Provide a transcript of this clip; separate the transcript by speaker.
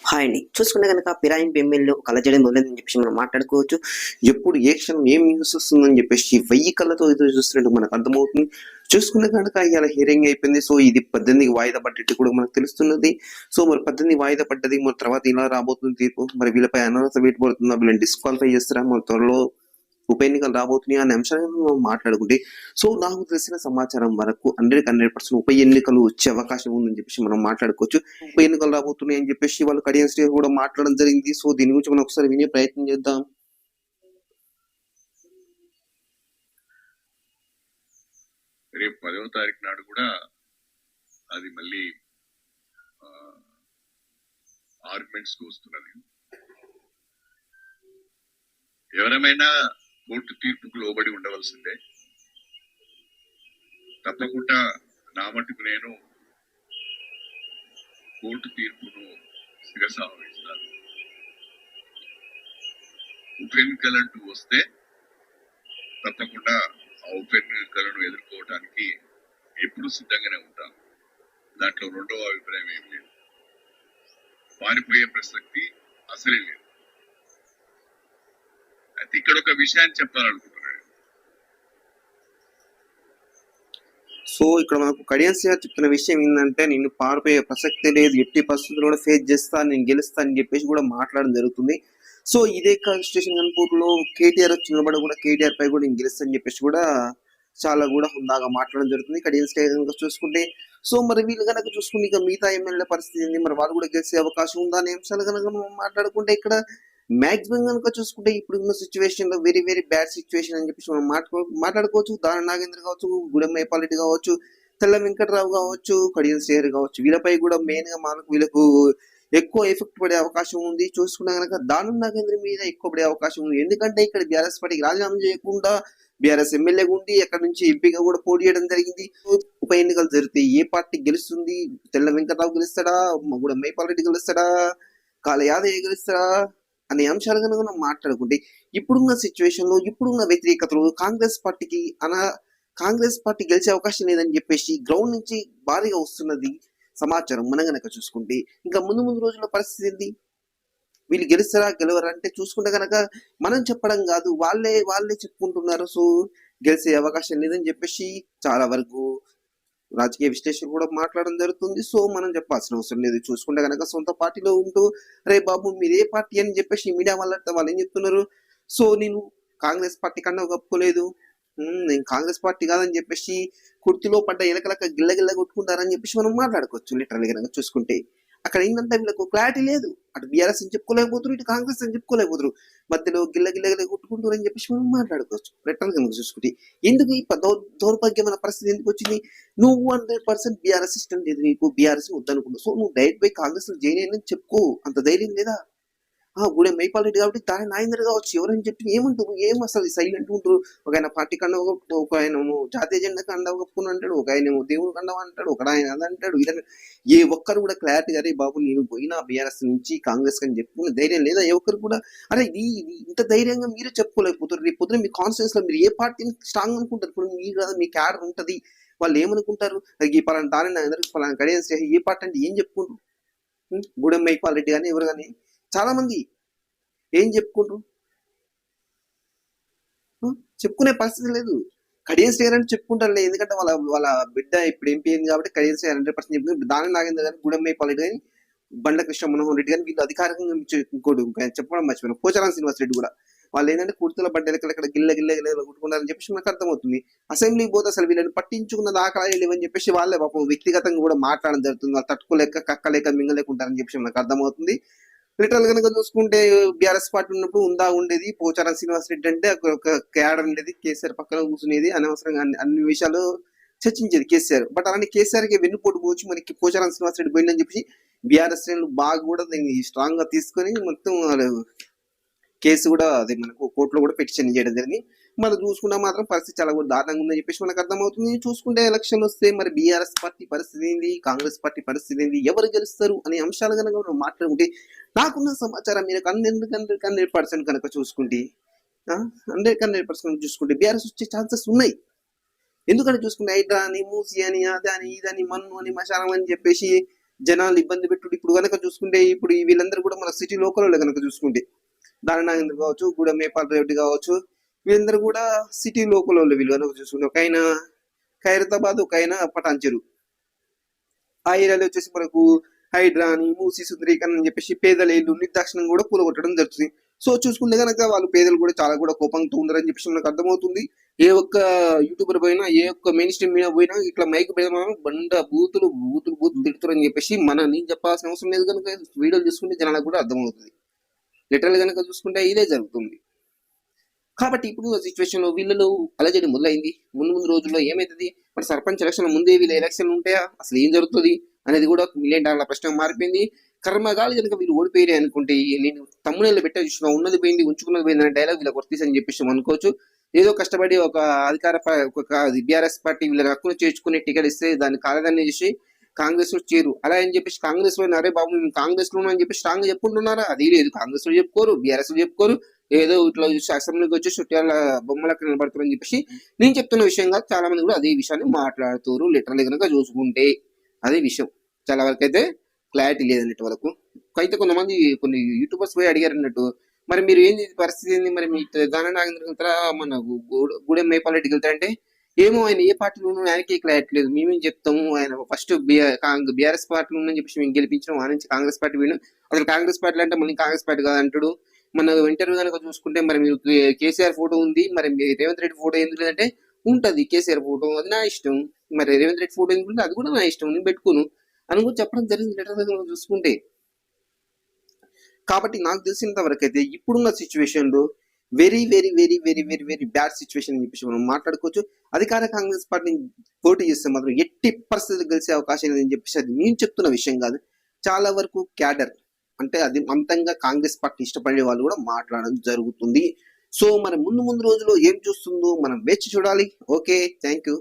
Speaker 1: Hi అండి. చూసుకుంటే కనుక పిరాయింపు ఎమ్మెల్యే కలజడం మొదలైందని చెప్పేసి మనం మాట్లాడుకోవచ్చు. ఎప్పుడు ఏ క్షణం ఏం న్యూస్ వస్తుందని చెప్పేసి వెయ్యి కళ్ళతో ఏదో చూస్తున్నట్టు మనకు అర్థమవుతుంది. చూసుకుంటే కనుక ఇలా హియరింగ్ అయిపోయింది. సో ఇది పద్దెనిమిది వాయిదా పడ్డట్టు కూడా మనకు తెలుస్తున్నది. సో మరి పద్దెనిమిది వాయిదా పడ్డది. మరి తర్వాత ఇలా రాబోతుంది తీర్పు. మరి వీళ్ళపై అనర్హత వేటు పడుతుందా? వీళ్ళని డిస్క్వాలిఫై చేస్తారా? మన త్వరలో ఉప ఎన్నికలు రాబోతున్నాయి అనే అంశాలను మనం మాట్లాడుకుంటే సో నాకు తెలిసిన సమాచారం వరకు హండ్రెడ్ హండ్రెడ్ పర్సెంట్ ఉప ఎన్నికలు వచ్చే అవకాశం ఉందని చెప్పేసి మనం మాట్లాడుకోవచ్చు. ఉప ఎన్నికలు రాబోతున్నాయి అని చెప్పేసి వాళ్ళు కడియం కూడా మాట్లాడడం జరిగింది. సో దీని గురించి మనం ఒకసారి వినే ప్రయత్నం చేద్దాం.
Speaker 2: రేపు పదవ తారీఖు నాడు కూడా అది మళ్ళీ ఆర్గ్యుమెంట్స్ వస్తున్నది. ఎవరమైనా కోర్టు తీర్పుకు లోబడి ఉండవలసిందే. తప్పకుండా నా మటుకు నేను కోర్టు తీర్పును శిరసావహిస్తాను. ఉప ఎన్నికలంటూ వస్తే తప్పకుండా ఆ ఉప ఎన్నికలను ఎదుర్కోవడానికి ఎప్పుడు సిద్ధంగానే ఉంటాను. దాంట్లో రెండవ అభిప్రాయం ఏం లేదు. పారిపోయే ప్రసక్తి అసలే లేదు. అయితే ఇక్కడ ఒక విషయాన్ని చెప్పాలనుకుంటున్నాను.
Speaker 1: సో ఇక్కడ మనకు కడియం సింగ్ చెప్తున్న విషయం ఏంటంటే నిన్ను పారిపోయే ప్రసక్తి లేదు. ఎట్టి పరిస్థితులు కూడా ఫేస్ చేస్తా నేను గెలుస్తా అని చెప్పేసి కూడా మాట్లాడడం జరుగుతుంది. సో ఇదే స్టేషన్ కన్పూర్లో కేటీఆర్ వచ్చి నిలబడి కూడా కేటీఆర్ పై కూడా నేను గెలుస్తా అని చెప్పేసి కూడా చాలా కూడా హుందాగా మాట్లాడడం జరుగుతుంది. కడియం కనుక చూసుకుంటే సో మరి వీళ్ళు కనుక చూసుకుంటే ఇక మిగతా ఎమ్మెల్యే పరిస్థితి ఏంది? మరి వాళ్ళు కూడా గెలిచే అవకాశం ఉందా? అనే అంశాలు కనుక మనం మాట్లాడుకుంటే ఇక్కడ మాక్సిమం కనుక చూసుకుంటే ఇప్పుడు ఉన్న సిచ్యువేషన్లో వెరీ వెరీ బ్యాడ్ సిచ్యువేషన్ అని చెప్పేసి మనం మాట్లాడుకో మాట్లాడుకోవచ్చు. దాని నాగేంద్ర కావచ్చు గుడెం మైపాలరెడ్డి కావచ్చు తెల్ల వెంకటరావు కావచ్చు కడియం శ్రేహర్ కావచ్చు. వీళ్ళపై కూడా మెయిన్గా మనకు వీళ్ళకు ఎక్కువ ఎఫెక్ట్ పడే అవకాశం ఉంది. చూసుకున్నా కనుక దానం నాగేంద్ర మీద ఎక్కువ పడే అవకాశం ఉంది. ఎందుకంటే ఇక్కడ బీఆర్ఎస్ పార్టీకి రాజీనామా చేయకుండా బీఆర్ఎస్ ఎమ్మెల్యే ఉండి అక్కడ నుంచి ఎంపీగా కూడా పోటీ చేయడం జరిగింది. ఉప ఎన్నికలు జరిగితే ఏ పార్టీ గెలుస్తుంది? తెల్ల వెంకటరావు గెలుస్తాడా? కూడా మైపాలరెడ్డి గెలుస్తాడా? కాళ యాదవ్ గెలుస్తాడా? అనే అంశాలు కనుక మనం మాట్లాడుకుంటే ఇప్పుడున్న సిచ్యువేషన్లో ఇప్పుడున్న వ్యతిరేకతలు కాంగ్రెస్ పార్టీకి అన కాంగ్రెస్ పార్టీ గెలిచే అవకాశం లేదని చెప్పేసి గ్రౌండ్ నుంచి భారీగా వస్తున్నది సమాచారం మనం గనక చూసుకుంటే. ఇంకా ముందు ముందు రోజుల పరిస్థితి ఏంది? వీళ్ళు గెలుస్తారా గెలవరా అంటే చూసుకుంటే కనుక మనం చెప్పడం కాదు వాళ్ళే వాళ్ళే చెప్పుకుంటున్నారు. సో గెలిచే అవకాశం లేదని చెప్పేసి చాలా వరకు రాజకీయ విశ్లేషకులు కూడా మాట్లాడడం జరుగుతుంది. సో మనం చెప్పాల్సిన అవసరం లేదు. చూసుకుంటే కనుక సొంత పార్టీలో ఉంటూ రే బాబు మీరు ఏ పార్టీ అని చెప్పేసి మీడియా వాళ్ళ వాళ్ళు ఏం చెప్తున్నారు? సో నేను కాంగ్రెస్ పార్టీ కన్నా ఒప్పుకోలేదు. నేను కాంగ్రెస్ పార్టీ కాదని చెప్పేసి కుర్తిలో పడ్డ ఎలకలక గిల్ల గిల్ల కొట్టుకుంటారని చెప్పేసి మనం మాట్లాడుకోవచ్చు లిటరల్ చూసుకుంటే. అక్కడ ఏంటంటే వీళ్ళకు క్లారిటీ లేదు. అటు బీఆర్ఎస్ అని చెప్పుకోలేకపోతున్నారు ఇటు కాంగ్రెస్ అని చెప్పుకోలేకపోతున్నారు. మధ్యలో గిల్ల గిల్ల గిల్ల కొట్టుకుంటారు అని చెప్పేసి మనం మాట్లాడుకోవచ్చు. రిటర్న్ కనుక చూసుకుంటే. ఎందుకు ఈ ప- దౌర్ దౌర్భాగ్యమైన పరిస్థితి ఎందుకు వచ్చింది? నువ్వు హండ్రెడ్ పర్సెంట్ బీఆర్ఎస్ ఇష్టం లేదు నీకు. బీఆర్ఎస్ వద్దనుకున్నావు సో నువ్వు డైరెక్ట్ పోయి కాంగ్రెస్ జాయిన్ అయ్యని చెప్పుకో. అంత ధైర్యం లేదా? ఆ గుడే మైపాల్ రెడ్డి కాబట్టి దాని నాయనర్ కావచ్చు. ఎవరని చెప్పి ఏమంటారు ఏం అసలు సైలెంట్ ఉంటారు? ఒక ఆయన పార్టీ కండ ఒక ఆయన జాతీయ జెండా కండ ఒప్పుకుని అంటాడు ఒక ఆయన దేవుడు కండ అంటాడు ఒక ఆయన అది అంటాడు. ఇదని ఏ ఒక్కరు కూడా క్లారిటీ అరే బాబు నేను పోయినా బీఆర్ఎస్ నుంచి కాంగ్రెస్ అని చెప్పుకునే ధైర్యం లేదా? ఏ ఒక్కరు కూడా అరే ఇది ఇంత ధైర్యంగా మీరే చెప్పుకోలేకపోతారు రేపు పొద్దున మీ కాన్ఫిడెన్స్లో మీరు ఏ పార్టీని స్ట్రాంగ్ అనుకుంటారు? ఇప్పుడు మీరు కదా మీ క్యాడర్ ఉంటది. వాళ్ళు ఏమనుకుంటారు? అది ఈ పలానా దాని పలానా గడియన్స్ ఏ పార్టీ అంటే ఏం చెప్పుకుంటారు? గుడెం గూడెం మైపాల్ రెడ్డి కానీ ఎవరు కానీ చాలామంది ఏం చెప్పుకుంటారు? చెప్పుకునే పరిస్థితి లేదు. కడియన్స్ శ్రేయర్ అని చెప్పుకుంటారు ఎందుకంటే వాళ్ళ వాళ్ళ బిడ్డ ఇప్పుడు ఎంపీ అయింది కాబట్టి కడియన్స్ శ్రేయర్ హండ్రెడ్ పర్సెంట్ చెప్పుకుంటారు. దాని నాగేంద్ర కానీ గుడమ్మే మైపాల్ కానీ బండ్ల కృష్ణ మనోహర్ రెడ్డి కానీ వీళ్ళు అధికారికంగా ఇంకోటి ఇంకా చెప్పడం మర్చిపోయిన. పోచారం శ్రీనివాస్ రెడ్డి కూడా. వాళ్ళు ఏంటంటే కుర్తుల బడ్డలు ఇక్కడ గిల్ల గిల్ల గిల్ల కొట్టుకున్నారని చెప్పేసి మనకు అర్థమవుతుంది. అసెంబ్లీ పోతే అసలు వీళ్ళని పట్టించుకున్న దాఖలాలు లేవని చెప్పేసి వాళ్ళే పాపం వ్యక్తిగతంగా కూడా మాట్లాడడం జరుగుతుంది. వాళ్ళు తట్టుకోలేక కక్కలేక మింగలేకుంటారని చెప్పేసి మనకు అర్థమవుతుంది. లిటరల్ కనుక చూసుకుంటే బీఆర్ఎస్ పార్టీ ఉన్నప్పుడు ఉందా ఉండేది పోచారం శ్రీనివాస్ రెడ్డి అంటే ఒక- ఒక క్యాడర్ ఉండేది కేసీఆర్ పక్కన కూర్చునేది అనవసరంగా అన్ని అన్ని విషయాలు చర్చించేది కేసీఆర్. బట్ అలానే కేసీఆర్కి వెన్నుపోటు పోవచ్చు మనకి పోచారం శ్రీనివాస్ రెడ్డి పోయిందని చెప్పి బీఆర్ఎస్ శ్రేణులు బాగా కూడా దీన్ని స్ట్రాంగ్గా తీసుకొని మొత్తం కేసు కూడా అది మనకు కోర్టులో కూడా పిటిషన్ చేయడం జరిగింది. మనం చూసుకుంటే మాత్రం పరిస్థితి చాలా కూడా దారుణంగా ఉందని చెప్పేసి మనకు అర్థమవుతుంది. చూసుకుంటే ఎలక్షన్ వస్తే మరి బీఆర్ఎస్ పార్టీ పరిస్థితి ఏంది? కాంగ్రెస్ పార్టీ పరిస్థితి ఏంది? ఎవరు గెలుస్తారు? అనే అంశాలు కనుక మనం మాట్లాడుకుంటే నాకున్న సమాచారం మీరు హండ్రెడ్ హండ్రెడ్ హండ్రెడ్ పర్సెంట్ కనుక చూసుకుంటే. హండ్రెడ్ హండ్రెడ్ పర్సెంట్ చూసుకుంటే బీఆర్ఎస్ వచ్చే ఛాన్సెస్ ఉన్నాయి. ఎందుకంటే చూసుకుంటే హైడ్రా అని మూసి అని అదని ఇదని మన్ను అని మశానం అని చెప్పేసి జనాలు ఇబ్బంది పెట్టుడు. ఇప్పుడు కనుక చూసుకుంటే ఇప్పుడు వీళ్ళందరూ కూడా మన సిటీ లోకల్ కనుక చూసుకుంటే. దారుణాగేంద్ర కావచ్చు? గూడెం మేపాల్ రెడ్డి కావచ్చు. వీళ్ళందరూ కూడా సిటీ లోకల్ వాళ్ళు వీళ్ళు. కనుక చూసుకుంటే ఒక ఆయన ఖైరతాబాద్ ఒక ఆయన పటాన్చెరు. ఆ ఏరియాలో వచ్చేసి మనకు హైడ్రా అని మూసి సుందరీకరణ అని చెప్పేసి పేదల ఇల్లు నిర్దాక్షిణం కూడా కూలగొట్టడం జరుగుతుంది. సో చూసుకుంటే కనుక వాళ్ళు పేదలు కూడా చాలా కూడా కోపంతో ఉందని చెప్పేసి మనకు అర్థమవుతుంది. ఏ ఒక్క యూట్యూబర్ పోయినా ఏ ఒక్క మెయిన్ స్ట్రీమ్ మీద పోయినా ఇట్లా మైక్ పోయినా బండ బూతులు బూతులు బూతులు అని చెప్పేసి మన నేను చెప్పాల్సిన అవసరం లేదు కనుక వీడియోలు చూసుకుంటే జనాలకు కూడా అర్థమవుతుంది. లిటరల్ కనుక చూసుకుంటే ఇదే జరుగుతుంది. కాబట్టి ఇప్పుడు సిచ్యువేషన్లో వీళ్ళలో అలజడి మొదలైంది. ముందు ముందు రోజుల్లో ఏమైతుంది? మరి సర్పంచ్ ఎలక్షన్ ముందే వీళ్ళ ఎలక్షన్లు ఉంటాయా అసలు ఏం జరుగుతుంది అనేది కూడా ఒక మిలియన్ డాలర్ల ప్రశ్న మారిపోయింది. కర్మగాలు కనుక వీళ్ళు ఓడిపోయారు అనుకుంటే నేను తమ్ముళ్ళు పెట్టే చూసిన ఉన్నది పోయింది ఉంచుకున్నది పోయింది అనే డైలాగ్ వీళ్ళకి వర్తీస్ అని చెప్పేసి అనుకోవచ్చు. ఏదో కష్టపడి ఒక అధికార ఒక బీఆర్ఎస్ పార్టీ వీళ్ళని హక్కును చేర్చుకుని టికెట్ ఇస్తే దాన్ని కాలేదని చేసి కాంగ్రెస్లో చేరు. అలా అని చెప్పేసి కాంగ్రెస్లో అరే బాబు మేము కాంగ్రెస్లో అని చెప్పి స్ట్రాంగ్ చెప్పుకుంటున్నారా? అది లేదు. కాంగ్రెస్లో చెప్పుకోరు బీఆర్ఎస్లో చెప్పుకోరు. ఏదో ఇట్లా చూసి అసెంబ్లీకి వచ్చి చుట్టాల బొమ్మలకు కనబడుతుందని చెప్పేసి నేను చెప్తున్న విషయంగా చాలా మంది కూడా అదే విషయాన్ని మాట్లాడుతారు. లిటరల్ కనుక చూసుకుంటే అదే విషయం. చాలా వరకు అయితే క్లారిటీ లేదన్నట్టు వరకు. అయితే కొంతమంది కొన్ని యూట్యూబర్స్ పోయి అడిగారు అన్నట్టు మరి మీరు ఏంది పరిస్థితి ఏంది? మరి మీ గాన నాగేంద్ర వెళ్తారా మన గూడెం గూడెం మేపాలెడ్డికి వెళ్తారంటే ఏమో ఆయన ఏ పార్టీలోనూ ఉన్నా ఆయనకి క్లారిటీ లేదు. మేమేం చెప్తాము? ఆయన ఫస్ట్ బీఆర్ఎస్ పార్టీలో ఉందని చెప్పేసి మేము గెలిపించడం ఆ నుంచి కాంగ్రెస్ పార్టీ వీళ్ళు అసలు కాంగ్రెస్ పార్టీ అంటే మళ్ళీ కాంగ్రెస్ పార్టీ కాదంటాడు. మన ఇంటర్వ్యూ కనుక చూసుకుంటే మరి మీరు కే- కేసీఆర్ ఫోటో ఉంది మరి మీరు రేవంత్ రెడ్డి ఫోటో ఎందుకు లేదంటే ఉంటుంది కేసీఆర్ ఫోటో అది నా ఇష్టం. మరి రేవంత్ రెడ్డి ఫోటో ఎందుకు అది కూడా నా ఇష్టం నేను పెట్టుకోను. అని కూడా చెప్పడం జరిగింది లెటర్ చూసుకుంటే. కాబట్టి నాకు తెలిసినంత వరకు అయితే ఇప్పుడున్న సిచ్యువేషన్లో very very very very very very bad situation అని చెప్పేసి మనం మాట్లాడుకోవచ్చు. అధికార కాంగ్రెస్ పార్టీని పోటీ చేస్తే మాత్రం ఎట్టి పరిస్థితులు కలిసే అవకాశం లేదని చెప్పేసి అది నేను చెప్తున్న విషయం కాదు. చాలా వరకు క్యాడర్ అంటే అది అంతంగా కాంగ్రెస్ పార్టీ ఇష్టపడే వాళ్ళు కూడా మాట్లాడడం జరుగుతుంది. సో మరి ముందు ముందు రోజుల్లో ఏం చూస్తుందో మనం వేచి చూడాలి. Okay thank you